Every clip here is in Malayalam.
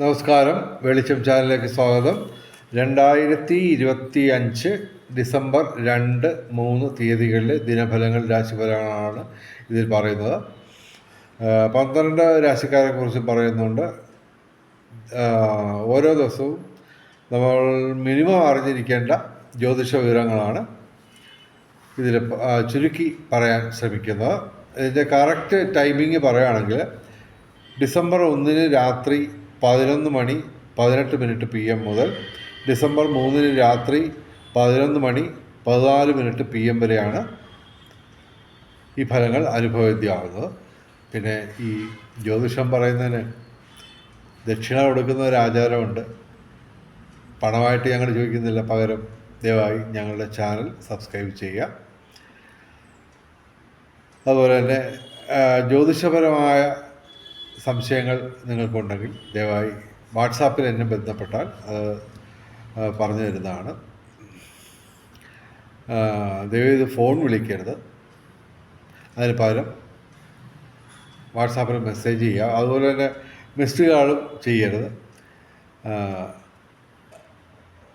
നമസ്കാരം. വെളിച്ചം ചാനലിലേക്ക് സ്വാഗതം. രണ്ടായിരത്തി ഇരുപത്തി അഞ്ച് ഡിസംബർ രണ്ട് മൂന്ന് തീയതികളിലെ ദിനഫലങ്ങൾ രാശിഫലങ്ങളാണ് ഇതിൽ പറയുന്നത്. പന്ത്രണ്ട് രാശിക്കാരെ കുറിച്ച് പറയുന്നുണ്ട് ഓരോ ദിവസവും നമ്മൾ മിനിമം അറിഞ്ഞിരിക്കേണ്ട ജ്യോതിഷ വിവരങ്ങളാണ് ഇതിൽ ചുരുക്കി പറയാൻ ശ്രമിക്കുന്നത്. ഇതിന്റെ കറക്റ്റ് ടൈമിംഗ് പറയുകയാണെങ്കിൽ ഡിസംബർ ഒന്നിന് രാത്രി പതിനൊന്ന് മണി പതിനെട്ട് മിനിറ്റ് പി എം മുതൽ ഡിസംബർ മൂന്നിന് രാത്രി പതിനൊന്ന് മണി പതിനാല് മിനിറ്റ് പി എം വരെയാണ് ഈ ഫലങ്ങൾ അനുഭവവേദ്യമാകുന്നത് പിന്നെ ഈ ജ്യോതിഷം പറയുന്നതിന് ദക്ഷിണ കൊടുക്കുന്ന ഒരു ആചാരമുണ്ട്. പണമായിട്ട് ഞങ്ങൾ ചോദിക്കുന്നില്ല പകരം ദയവായി ഞങ്ങളുടെ ചാനൽ സബ്സ്ക്രൈബ് ചെയ്യുക. അതുപോലെ തന്നെ ജ്യോതിഷപരമായ സംശയങ്ങൾ നിങ്ങൾക്കുണ്ടെങ്കിൽ ദയവായി വാട്സാപ്പിൽ എന്നെ ബന്ധപ്പെട്ടാൽ അത് പറഞ്ഞു തരുന്നതാണ്. ദയവായി ഇത് ഫോൺ വിളിക്കരുത്. അതിന് പകരം വാട്സാപ്പിൽ മെസ്സേജ് ചെയ്യുക. അതുപോലെ തന്നെ മിസ്ഡ് കാളും ചെയ്യരുത്.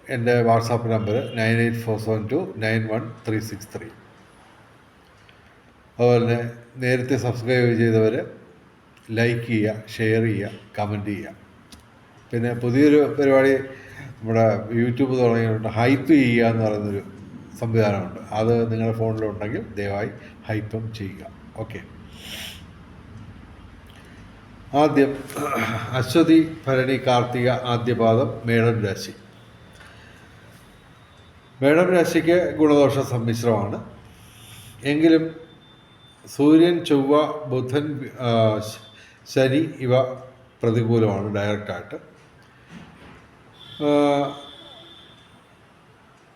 എന്റെ WhatsApp number nine eight four seven two nine one three six three. അതുപോലെ തന്നെ നേരത്തെ സബ്സ്ക്രൈബ് ചെയ്തവർ ലൈക്ക് ചെയ്യുക ഷെയർ ചെയ്യുക കമന്റ് ചെയ്യുക. പിന്നെ പുതിയൊരു പരിപാടി നമ്മുടെ യൂട്യൂബ് തുടങ്ങിയിട്ടുണ്ട് ഹൈപ്പ് ചെയ്യുക എന്ന് പറയുന്നൊരു സംവിധാനമുണ്ട്. അത് നിങ്ങളുടെ ഫോണിലുണ്ടെങ്കിൽ ദയവായി ഹൈപ്പും ചെയ്യുക. ഓക്കെ ആദ്യം അശ്വതി ഭരണി കാർത്തിക ആദ്യപാദം മേടം രാശി. മേടം രാശിക്ക് ഗുണദോഷ സമ്മിശ്രമാണ്. എങ്കിലും സൂര്യൻ ചൊവ്വ ബുധൻ ശനി ഇവ പ്രതികൂലമാണ് ഡയറക്റ്റായിട്ട്.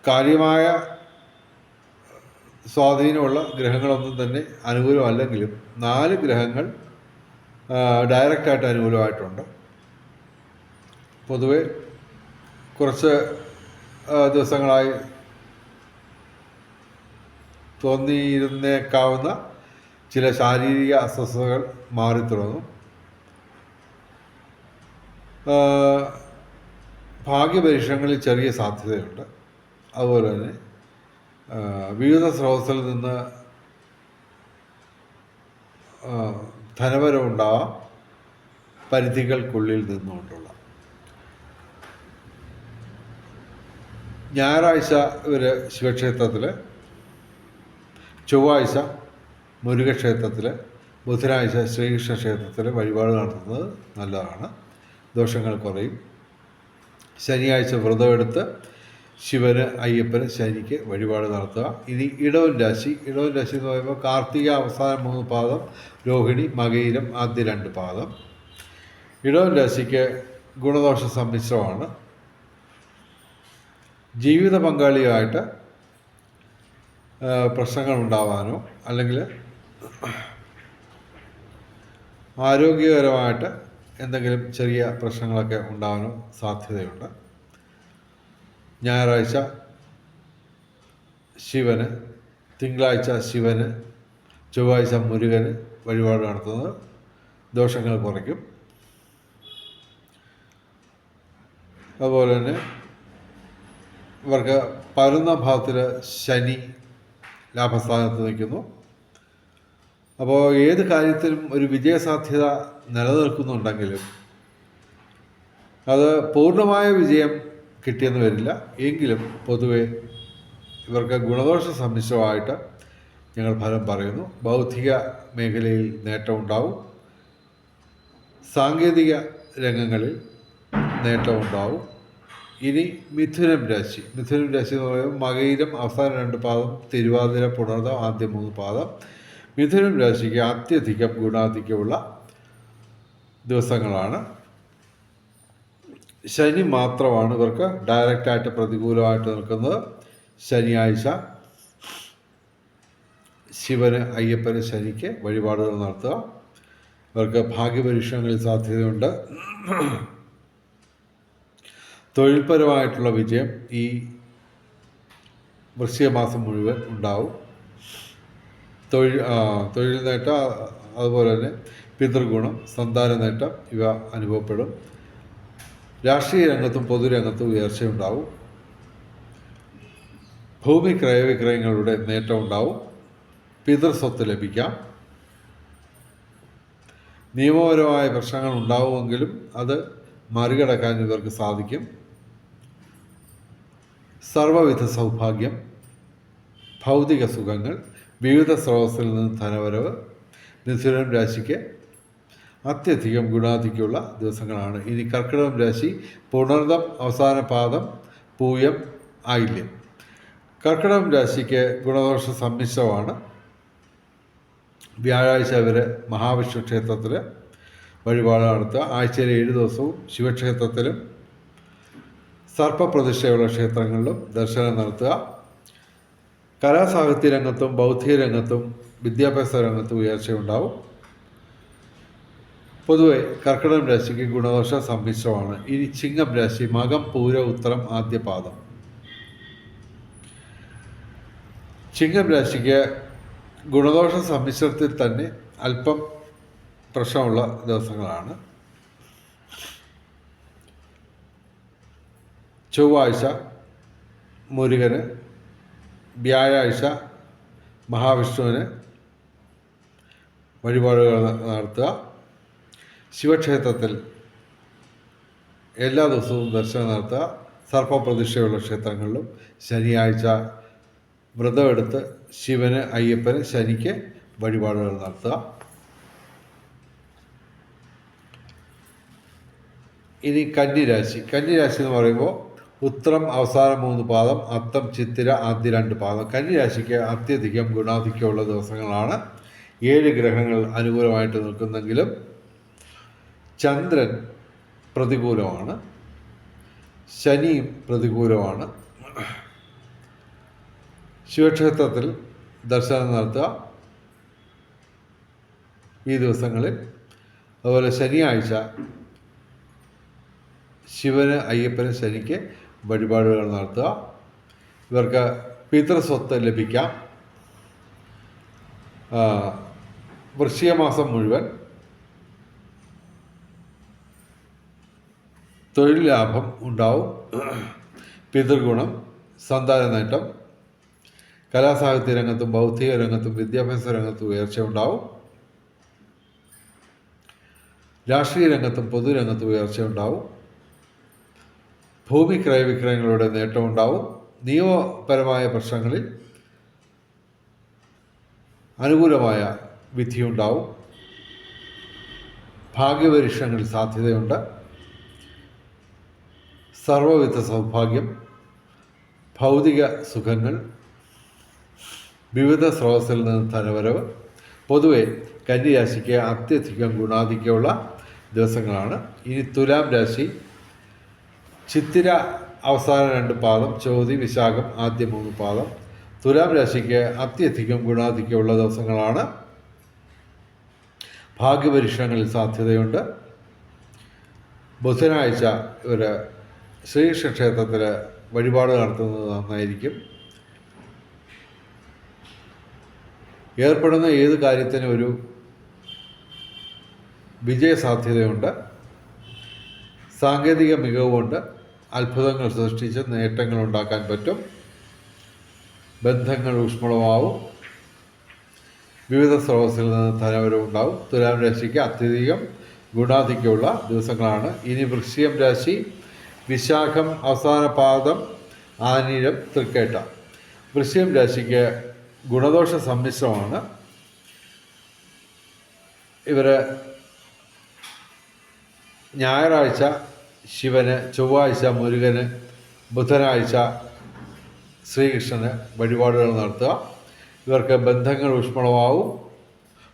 കാര്യമായ സ്വാധീനമുള്ള ഗ്രഹങ്ങളൊന്നും തന്നെ അനുകൂലമല്ലെങ്കിലും നാല് ഗ്രഹങ്ങൾ ഡയറക്റ്റായിട്ട് അനുകൂലമായിട്ടുണ്ട്. പൊതുവെ കുറച്ച് ദിവസങ്ങളായി തോന്നിയിരുന്നേക്കാവുന്ന ചില ശാരീരിക അസ്വസ്ഥതകൾ മാറി തുടങ്ങും ഭാഗ്യപരീക്ഷണങ്ങളിൽ ചെറിയ സാധ്യതയുണ്ട്. അതുപോലെ തന്നെ വിവിധ സ്രോതസ്സിൽ നിന്ന് ധനപരമുണ്ടാവാം പരിധികൾക്കുള്ളിൽ നിന്നുകൊണ്ടുള്ള. ഞായറാഴ്ച ഇവർ ശിവക്ഷേത്രത്തിൽ ചൊവ്വാഴ്ച മുരുകക്ഷേത്രത്തിൽ ബുധനാഴ്ച ശ്രീകൃഷ്ണ ക്ഷേത്രത്തിൽ വഴിപാട് നടത്തുന്നത് നല്ലതാണ്. ദോഷങ്ങൾ കുറയും. ശനിയാഴ്ച വ്രതമെടുത്ത് ശിവന് അയ്യപ്പന് ശനിക്ക് വഴിപാട് നടത്തുക. ഇനി ഇടവൻ രാശി. ഇടവൻ രാശി എന്ന് പറയുമ്പോൾ കാർത്തിക അവസാന മൂന്ന് പാദം രോഹിണി മകയിലും ആദ്യ രണ്ട് പാദം. ഇടവൻ രാശിക്ക് ഗുണദോഷ സമ്മിശ്രമാണ്. ജീവിത പങ്കാളിയായിട്ട് പ്രശ്നങ്ങൾ ഉണ്ടാവാനോ അല്ലെങ്കിൽ ആരോഗ്യകരമായിട്ട് എന്തെങ്കിലും ചെറിയ പ്രശ്നങ്ങളൊക്കെ ഉണ്ടാകാനും സാധ്യതയുണ്ട്. ഞായറാഴ്ച ശിവന് തിങ്കളാഴ്ച ശിവന് ചൊവ്വാഴ്ച മുരുകന് വഴിപാട് നടത്തുന്നത് ദോഷങ്ങൾ കുറയ്ക്കും. അതുപോലെ തന്നെ ഇവർക്ക് പതിനൊന്നാം ഭാവത്തിൽ ശനി ലാഭസ്ഥാനത്ത് നിൽക്കുന്നു. അപ്പോൾ ഏത് കാര്യത്തിലും ഒരു വിജയസാധ്യത നിലനിൽക്കുന്നുണ്ടെങ്കിലും അത് പൂർണമായ വിജയം കിട്ടിയെന്ന് വരില്ല. എങ്കിലും പൊതുവെ ഇവർക്ക് ഗുണദോഷ സമ്മിശ്രമായിട്ട് ഞങ്ങൾ ഫലം പറയുന്നു. ബൗദ്ധിക മേഖലയിൽ നേട്ടമുണ്ടാവും സാങ്കേതിക രംഗങ്ങളിൽ നേട്ടമുണ്ടാവും ഇനി മിഥുനം രാശി. മിഥുനം രാശി എന്ന് പറയുമ്പോൾ മകയിരം അവസാന രണ്ട് പാദം തിരുവാതിര പുണർദം ആദ്യ മൂന്ന് പാദം. മിഥുനം രാശിക്ക് അത്യധികം ഗുണാധിക്യമുള്ള ദിവസങ്ങളാണ്. ശനി മാത്രമാണ് ഇവർക്ക് ഡയറക്റ്റായിട്ട് പ്രതികൂലമായിട്ട് നിൽക്കുന്നത്. ശനിയാഴ്ച ശിവന് അയ്യപ്പന് ശനിക്ക് വഴിപാടുകൾ നടത്തുക. ഇവർക്ക് ഭാഗ്യപരീക്ഷണങ്ങളിൽ സാധ്യതയുണ്ട്. തൊഴിൽപരമായിട്ടുള്ള വിജയം ഈ വൃശ്ചിക മാസം മുഴുവൻ ഉണ്ടാവും. തൊഴിൽ തൊഴിൽ നേട്ടം അതുപോലെ തന്നെ പിതൃഗുണം സന്താന നേട്ടം ഇവ അനുഭവപ്പെടും. രാഷ്ട്രീയ രംഗത്തും പൊതുരംഗത്തും ഉയർച്ചയുണ്ടാവും. ഭൂമി ക്രയവിക്രയങ്ങളുടെ നേട്ടം ഉണ്ടാവും. പിതൃസ്വത്ത് ലഭിക്കാം. നിയമപരമായ പ്രശ്നങ്ങൾ ഉണ്ടാവുമെങ്കിലും അത് മറികടക്കാൻ ഇവർക്ക് സാധിക്കും. സർവവിധ സൗഭാഗ്യം ഭൗതിക സുഖങ്ങൾ വിവിധ സ്രോതസ്സിൽ നിന്ന് ധനവരവ് മിഥുനം രാശിക്ക് അത്യധികം ഗുണാധിക്യമുള്ള ദിവസങ്ങളാണ്. ഇനി കർക്കിടകം രാശി പുണർദം അവസാന പാദം പൂയം ആയില്യം കർക്കിടകം രാശിക്ക് ഗുണദോഷ സമ്മിശ്രമാണ്. വ്യാഴാഴ്ച വരെ മഹാവിഷ്ണു ക്ഷേത്രത്തിൽ വഴിപാട് നടത്തുക. ആഴ്ചയിലെ ഏഴ് ദിവസവും ശിവക്ഷേത്രത്തിലും സർപ്പപ്രതിഷ്ഠയുള്ള ക്ഷേത്രങ്ങളിലും ദർശനം നടത്തുക. കലാസാഹിത്യ രംഗത്തും ബൗദ്ധിക രംഗത്തും വിദ്യാഭ്യാസ രംഗത്തും ഉയർച്ചയുണ്ടാവും. പൊതുവെ കർക്കിടകം രാശിക്ക് ഗുണദോഷ സമ്മിശ്രമാണ്. ഇനി ചിങ്ങം രാശി മകം പൂര ഉത്തരം ആദ്യപാദം. ചിങ്ങം രാശിക്ക് ഗുണദോഷ സമ്മിശ്രത്തിൽ തന്നെ അല്പം പ്രശ്നമുള്ള ദിവസങ്ങളാണ്. ചൊവ്വാഴ്ച മുരുകന് വ്യാഴാഴ്ച മഹാവിഷ്ണുവിന് വഴിപാടുകൾ നടത്തുക. ശിവക്ഷേത്രത്തിൽ എല്ലാ ദിവസവും ദർശനം നടത്തുക. സർപ്പപ്രതിഷ്ഠയുള്ള ക്ഷേത്രങ്ങളിലും ശനിയാഴ്ച വ്രതമെടുത്ത് ശിവന് അയ്യപ്പന് ശനിക്ക് വഴിപാടുകൾ നടത്തുക. ഇനി കന്നിരാശി. കന്നിരാശി എന്ന് പറയുമ്പോൾ ഉത്തരം അവസാനം മൂന്ന് പാദം അത്തം ചിത്തിര ആദ്യ രണ്ട് പാദം. കന്നിരാശിക്ക് അത്യധികം ഗുണാധിക്യമുള്ള ദിവസങ്ങളാണ്. ഏഴ് ഗ്രഹങ്ങൾ അനുകൂലമായിട്ട് നിൽക്കുന്നെങ്കിലും ചന്ദ്രൻ പ്രതികൂലമാണ്. ശനിയും പ്രതികൂലമാണ്. ശിവക്ഷേത്രത്തിൽ ദർശനം നടത്തുക ഈ ദിവസങ്ങളിൽ. അതുപോലെ ശനിയാഴ്ച ശിവന് അയ്യപ്പന് ശനിക്ക് വഴിപാടുകൾ നടത്തുക. ഇവർക്ക് പിതൃസ്വത്ത് ലഭിക്കാം. വൃശ്ചിക മാസം മുഴുവൻ തൊഴിൽ ലാഭം ഉണ്ടാവും. പിതൃഗുണം സന്താന നേട്ടം കലാസാഹിത്യ രംഗത്തും ബൗദ്ധിക രംഗത്തും വിദ്യാഭ്യാസ രംഗത്തും ഉയർച്ച ഉണ്ടാവും. രാഷ്ട്രീയ രംഗത്തും പൊതുരംഗത്തും ഉയർച്ച ഉണ്ടാവും. ഭൂമി ക്രയവിക്രയങ്ങളുടെ നേട്ടമുണ്ടാവും നിയമപരമായ പ്രശ്നങ്ങളിൽ അനുകൂലമായ വിധിയുണ്ടാവും ഭാഗ്യപരീക്ഷണങ്ങളിൽ സാധ്യതയുണ്ട്. സർവവിധ സൗഭാഗ്യം ഭൗതിക സുഖങ്ങൾ വിവിധ സ്രോതസ്സിൽ നിന്ന് ധനവരവ് പൊതുവെ കന്നിരാശിക്ക് അത്യധികം ഗുണാധിക്യമുള്ള ദിവസങ്ങളാണ്. ഇനി തുലാം രാശി ചിത്തിര അവസാന രണ്ട് പാദം ചോതി വിശാഖം ആദ്യ മൂന്ന് പാദം. തുലാം രാശിക്ക് അത്യധികം ഗുണാധിക്യമുള്ള ദിവസങ്ങളാണ്. ഭാഗ്യപരീക്ഷണങ്ങളിൽ സാധ്യതയുണ്ട്. ബുധനാഴ്ച ഒരു ശ്രീകൃഷ്ണ ക്ഷേത്രത്തിൽ വഴിപാട് നടത്തുന്നത് നന്നായിരിക്കും. ഏർപ്പെടുന്ന ഏത് കാര്യത്തിനും ഒരു വിജയസാധ്യതയുണ്ട്? സാങ്കേതിക മികവുകൊണ്ട് അത്ഭുതങ്ങൾ സൃഷ്ടിച്ച് നേട്ടങ്ങൾ ഉണ്ടാക്കാൻ പറ്റും. ബന്ധങ്ങൾ ഊഷ്മളമാവും. വിവിധ സ്രോതസ്സിൽ നിന്ന് ധനവരവുണ്ടാവും തുലാം രാശിക്ക് അത്യധികം ഗുണാധിക്യമുള്ള ദിവസങ്ങളാണ്. ഇനി വൃശ്ചികം രാശി വിശാഖം അവസാന പാദം ആനീരം തൃക്കേട്ട. വൃശ്യം രാശിക്ക് ഗുണദോഷ സമ്മിശ്രമാണ്. ഇവർ ഞായറാഴ്ച ശിവന് ചൊവ്വാഴ്ച മുരുകന് ബുധനാഴ്ച ശ്രീകൃഷ്ണന് വഴിപാടുകൾ നടത്തുക. ഇവർക്ക് ബന്ധങ്ങൾ ഊഷ്മളമാവും.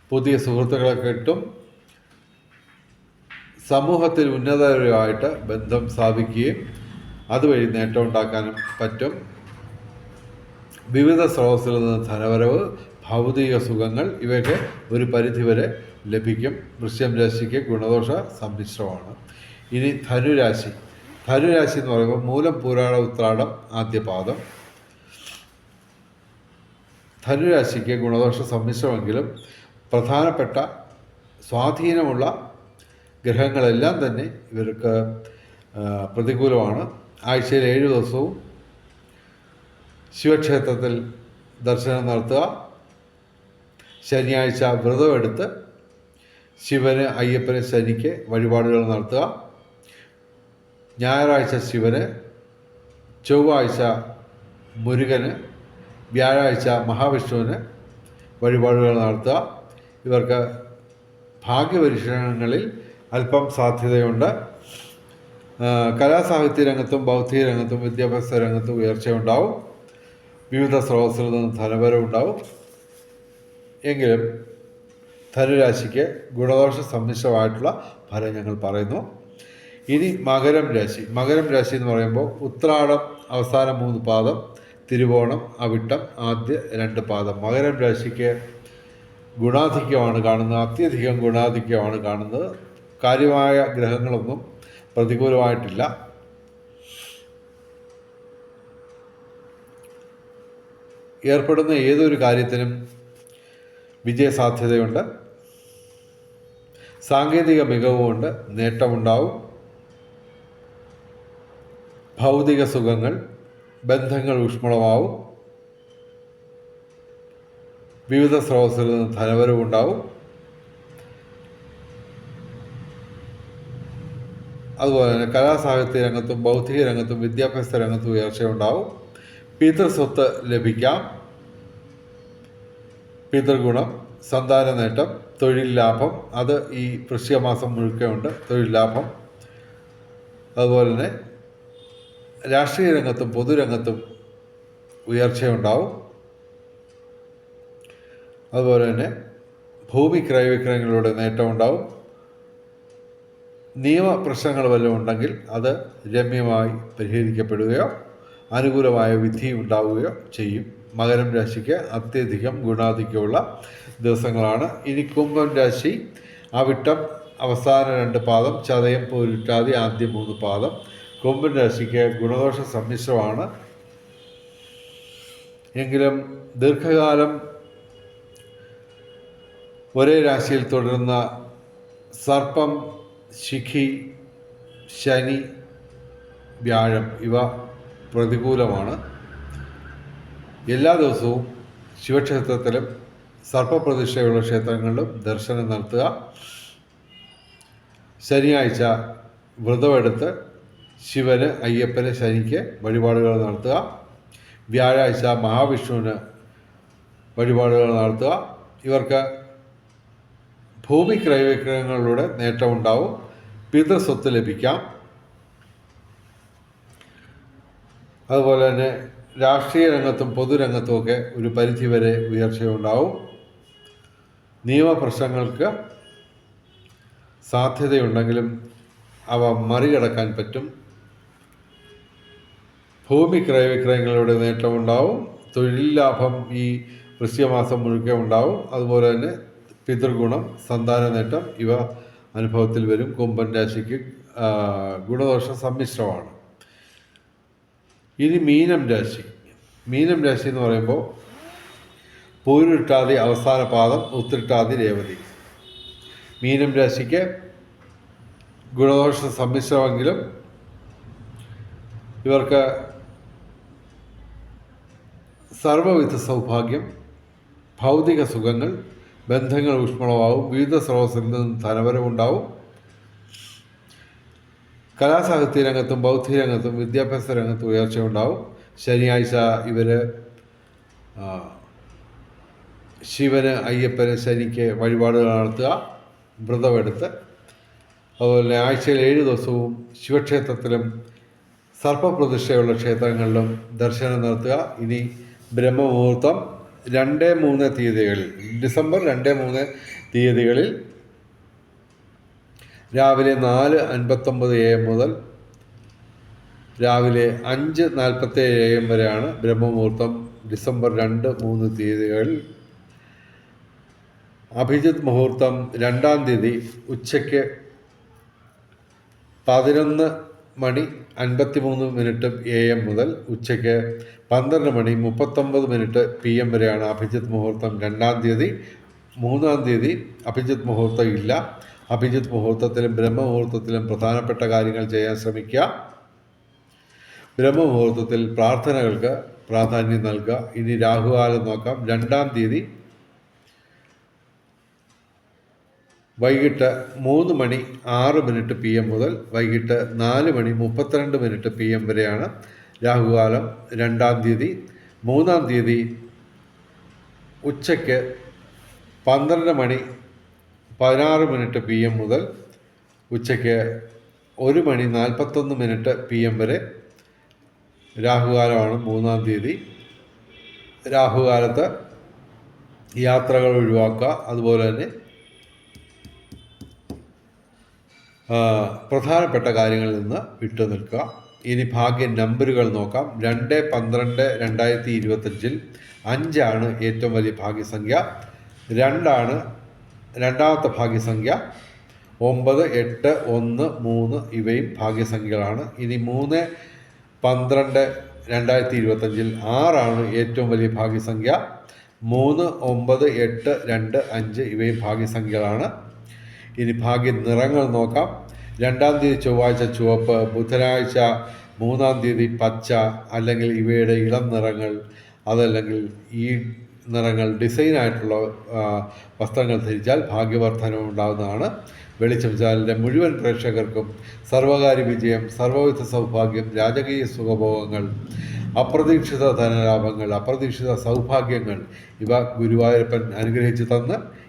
പുതിയ സുഹൃത്തുക്കളെ കിട്ടും. സമൂഹത്തിൽ ഉന്നതരുമായിട്ട് ബന്ധം സ്ഥാപിക്കുകയും അതുവഴി നേട്ടം ഉണ്ടാക്കാനും പറ്റും. വിവിധ സ്രോതസ്സിൽ നിന്ന് ധനവരവ് ഭൗതിക സുഖങ്ങൾ ഇവയൊക്കെ ഒരു പരിധിവരെ ലഭിക്കും. വൃശ്യം രാശിക്ക് ഗുണദോഷ സമ്മിശ്രമാണ്. ഇനി ധനുരാശി. ധനുരാശി എന്ന് പറയുമ്പോൾ മൂലം പൂരാട ഉത്രാടം ആദ്യപാദം. ധനുരാശിക്ക് ഗുണദോഷ സമ്മിശ്രമെങ്കിലും പ്രധാനപ്പെട്ട സ്വാധീനമുള്ള ഗ്രഹങ്ങളെല്ലാം തന്നെ ഇവർക്ക് പ്രതികൂലമാണ്. ആഴ്ചയിൽ ഏഴ് ദിവസവും ശിവക്ഷേത്രത്തിൽ ദർശനം നടത്തുക. ശനിയാഴ്ച വ്രതമെടുത്ത് ശിവന് അയ്യപ്പന് ശനിക്ക് വഴിപാടുകൾ നടത്തുക. ഞായറാഴ്ച ശിവന് ചൊവ്വാഴ്ച മുരുകന് വ്യാഴാഴ്ച മഹാവിഷ്ണുവിന് വഴിപാടുകൾ നടത്തുക. ഇവർക്ക് ഭാഗ്യപരീക്ഷണങ്ങളിൽ അല്പം സാധ്യതയുണ്ട്. കലാസാഹിത്യ രംഗത്തും ബൗദ്ധിക രംഗത്തും വിദ്യാഭ്യാസ രംഗത്തും ഉയർച്ചയുണ്ടാവും. വിവിധ സ്രോതസ്സിൽ നിന്ന് ധനപരം ഉണ്ടാവും എങ്കിലും ധനുരാശിക്ക് ഗുണദോഷ സമ്മിശ്രമായിട്ടുള്ള ഫലം ഞങ്ങൾ പറയുന്നു. ഇനി മകരം രാശി. മകരം രാശി എന്ന് പറയുമ്പോൾ ഉത്രാടം അവസാന മൂന്ന് പാദം തിരുവോണം അവിട്ടം ആദ്യ രണ്ട് പാദം. മകരം രാശിക്ക് ഗുണാധിക്യമാണ് കാണുന്നത്. അത്യധികം ഗുണാധിക്യമാണ് കാണുന്നത്. കാര്യമായ ഗ്രഹങ്ങളൊന്നും പ്രതികൂലമായിട്ടില്ല. ഏർപ്പെടുന്ന ഏതൊരു കാര്യത്തിനും വിജയസാധ്യതയുണ്ട് സാങ്കേതിക മികവുമുണ്ട് നേട്ടമുണ്ടാവും. ഭൗതിക സുഖങ്ങൾ ബന്ധങ്ങൾ ഊഷ്മളമാവും. വിവിധ സ്രോതസ്സിൽ നിന്ന് ധനവരവും അതുപോലെ തന്നെ കലാസാഹിത്യ രംഗത്തും ബൗദ്ധിക രംഗത്തും വിദ്യാഭ്യാസ രംഗത്തും ഉയർച്ചയുണ്ടാവും. പിതൃസ്വത്ത് ലഭിക്കാം. പിതൃഗുണം സന്താന നേട്ടം തൊഴിൽ ലാഭം. അത് ഈ വൃശ്ചിക മാസം മുഴുക്കെ ഉണ്ട്. തൊഴിൽ ലാഭം. അതുപോലെ തന്നെ രാഷ്ട്രീയ രംഗത്തും പൊതുരംഗത്തും ഉയർച്ചയുണ്ടാവും. അതുപോലെ തന്നെ ഭൂമി ക്രയവിക്രയങ്ങളുടെ നേട്ടമുണ്ടാവും. നിയമ പ്രശ്നങ്ങൾ വല്ലതും ഉണ്ടെങ്കിൽ അത് രമ്യമായി പരിഹരിക്കപ്പെടുകയോ അനുകൂലമായ വിധി ഉണ്ടാവുകയോ ചെയ്യും. മകരം രാശിക്ക് അത്യധികം ഗുണാധിക്യമുള്ള ദിവസങ്ങളാണ്. ഇനി കുംഭം രാശി അവിട്ടം അവസാന രണ്ട് പാദം ചതയം പോരിട്ടാതി ആദ്യ മൂന്ന് പാദം. കുംഭൻ രാശിക്ക് ഗുണദോഷ സമ്മിശ്രമാണ്. എങ്കിലും ദീർഘകാലം ഒരേ രാശിയിൽ തുടരുന്ന സർപ്പം ശിഖി ശനി വ്യാഴം ഇവ പ്രതികൂലമാണ്. എല്ലാ ദിവസവും ശിവക്ഷേത്രത്തിലും സർപ്പപ്രതിഷ്ഠയുള്ള ക്ഷേത്രങ്ങളിലും ദർശനം നടത്തുക. ശനിയാഴ്ച വ്രതമെടുത്ത് ശിവന് അയ്യപ്പന് ശനിക്ക് വഴിപാടുകൾ നടത്തുക. വ്യാഴാഴ്ച മഹാവിഷ്ണുവിന് വഴിപാടുകൾ നടത്തുക. ഇവർക്ക് ഭൂമി ക്രയവിക്രയങ്ങളിലൂടെ നേട്ടമുണ്ടാവും. പിതൃസ്വത്ത് ലഭിക്കാം. അതുപോലെ തന്നെ രാഷ്ട്രീയ രംഗത്തും പൊതുരംഗത്തുമൊക്കെ ഒരു പരിധിവരെ ഉയർച്ചയുണ്ടാവും. നിയമപ്രശ്നങ്ങൾക്ക് സാധ്യതയുണ്ടെങ്കിലും അവ മറികടക്കാൻ പറ്റും. ഭൂമി ക്രയവിക്രയങ്ങളുടെ നേട്ടമുണ്ടാവും. തൊഴിൽ ലാഭം ഈ വൃശ്ചികമാസം മുഴുക്കെ ഉണ്ടാവും. അതുപോലെ തന്നെ പിതൃഗുണം സന്താന നേട്ടം ഇവ അനുഭവത്തിൽ വരും. കുംഭൻ രാശിക്ക് ഗുണദോഷ സമ്മിശ്രമാണ്. ഇനി മീനം രാശി. മീനം രാശി എന്ന് പറയുമ്പോൾ പൂരിട്ടാതി അവസാന പാദം ഉത്തിരിട്ടാതി രേവതി. മീനം രാശിക്ക് ഗുണദോഷ സമ്മിശ്രമെങ്കിലും ഇവർക്ക് സർവവിധ സൗഭാഗ്യം ഭൗതിക സുഖങ്ങൾ ബന്ധങ്ങൾ ഊഷ്മളമാവും. വിവിധ സ്രോതസ്സിൽ നിന്നും ധനവരവുണ്ടാവും. കലാസാഹിത്യ രംഗത്തും ബൗദ്ധിക രംഗത്തും വിദ്യാഭ്യാസ രംഗത്തും ഉയർച്ചയുണ്ടാവും. ശനിയാഴ്ച ഇവർ ശിവന് അയ്യപ്പന് ശനിക്ക് വഴിപാടുകൾ നടത്തുക. വ്രതമെടുത്ത് അതുപോലെ ആഴ്ചയിൽ ഏഴ് ദിവസവും ശിവക്ഷേത്രത്തിലും സർപ്പപ്രതിഷ്ഠയുള്ള ക്ഷേത്രങ്ങളിലും ദർശനം നടത്തുക. ഇനി ബ്രഹ്മമുഹൂർത്തം. രണ്ട് മൂന്ന് തീയതികളിൽ ഡിസംബർ രണ്ട് മൂന്ന് തീയതികളിൽ രാവിലെ നാല് അൻപത്തൊമ്പത് എ എം മുതൽ രാവിലെ അഞ്ച് നാൽപ്പത്തേഴ് എ എം വരെയാണ് ബ്രഹ്മമുഹൂർത്തം ഡിസംബർ രണ്ട് മൂന്ന് തീയതികളിൽ. അഭിജിത് മുഹൂർത്തം രണ്ടാം തീയതി ഉച്ചയ്ക്ക് പതിനൊന്ന് മണി അൻപത്തിമൂന്ന് മിനിറ്റ് എ എം മുതൽ ഉച്ചയ്ക്ക് പന്ത്രണ്ട് മണി മുപ്പത്തൊമ്പത് മിനിറ്റ് പി എം വരെയാണ് അഭിജിത്ത് മുഹൂർത്തം രണ്ടാം തീയതി മൂന്നാം തീയതി അഭിജിത്ത് മുഹൂർത്തം ഇല്ല. അഭിജിത്ത് മുഹൂർത്തത്തിലും ബ്രഹ്മമുഹൂർത്തത്തിലും പ്രധാനപ്പെട്ട കാര്യങ്ങൾ ചെയ്യാൻ ശ്രമിക്കുക. ബ്രഹ്മമുഹൂർത്തത്തിൽ പ്രാർത്ഥനകൾക്ക് പ്രാധാന്യം നൽകുക. ഇനി രാഹുകാലം നോക്കാം. രണ്ടാം തീയതി വൈകിട്ട് മൂന്ന് മണി ആറ് മിനിറ്റ് പി എം മുതൽ വൈകിട്ട് നാല് മണി മുപ്പത്തിരണ്ട് മിനിറ്റ് പി എം വരെയാണ് രാഹുകാലം രണ്ടാം തീയതി. മൂന്നാം തീയതി ഉച്ചയ്ക്ക് പന്ത്രണ്ട് മണി പതിനാറ് മിനിറ്റ് പി എം മുതൽ ഉച്ചയ്ക്ക് ഒരു മണി നാൽപ്പത്തൊന്ന് മിനിറ്റ് പി എം വരെ രാഹുകാലമാണ് മൂന്നാം തീയതി. രാഹുകാലത്ത് യാത്രകൾ ഒഴിവാക്കുക. അതുപോലെ തന്നെ പ്രധാനപ്പെട്ട കാര്യങ്ങളിൽ നിന്ന് വിട്ടു നിൽക്കുക ഇനി ഭാഗ്യ നമ്പറുകൾ നോക്കാം. രണ്ട് പന്ത്രണ്ട് രണ്ടായിരത്തി ഇരുപത്തഞ്ചിൽ അഞ്ചാണ് ഏറ്റവും വലിയ ഭാഗ്യസംഖ്യ. രണ്ടാണ് രണ്ടാമത്തെ ഭാഗ്യസംഖ്യ. ഒമ്പത് എട്ട് ഒന്ന് മൂന്ന് ഇവയും ഭാഗ്യസംഖ്യകളാണ്. ഇനി മൂന്ന് പന്ത്രണ്ട് രണ്ടായിരത്തി ഇരുപത്തഞ്ചിൽ ആറാണ് ഏറ്റവും വലിയ ഭാഗ്യസംഖ്യ. മൂന്ന് ഒമ്പത് എട്ട് രണ്ട് അഞ്ച് ഇവയും ഭാഗ്യസംഖ്യകളാണ്. ഇനി ഭാഗ്യ നിറങ്ങൾ നോക്കാം. രണ്ടാം തീയതി ചൊവ്വാഴ്ച ചുവപ്പ് ബുധനാഴ്ച മൂന്നാം തീയതി പച്ച അല്ലെങ്കിൽ ഇവയുടെ ഇളം നിറങ്ങൾ അതല്ലെങ്കിൽ ഈ നിറങ്ങൾ ഡിസൈനായിട്ടുള്ള വസ്ത്രങ്ങൾ ധരിച്ചാൽ ഭാഗ്യവർദ്ധനം ഉണ്ടാകുന്നതാണ്. വെളിച്ചം ചാനലിന്റെ മുഴുവൻ പ്രേക്ഷകർക്കും സർവകാര്യ വിജയം സർവവിധ സൗഭാഗ്യം രാജകീയ സുഖഭോഗങ്ങൾ അപ്രതീക്ഷിത ധനലാഭങ്ങൾ അപ്രതീക്ഷിത സൗഭാഗ്യങ്ങൾ ഇവ ഗുരുവായൂരപ്പൻ അനുഗ്രഹിച്ചു തന്ന്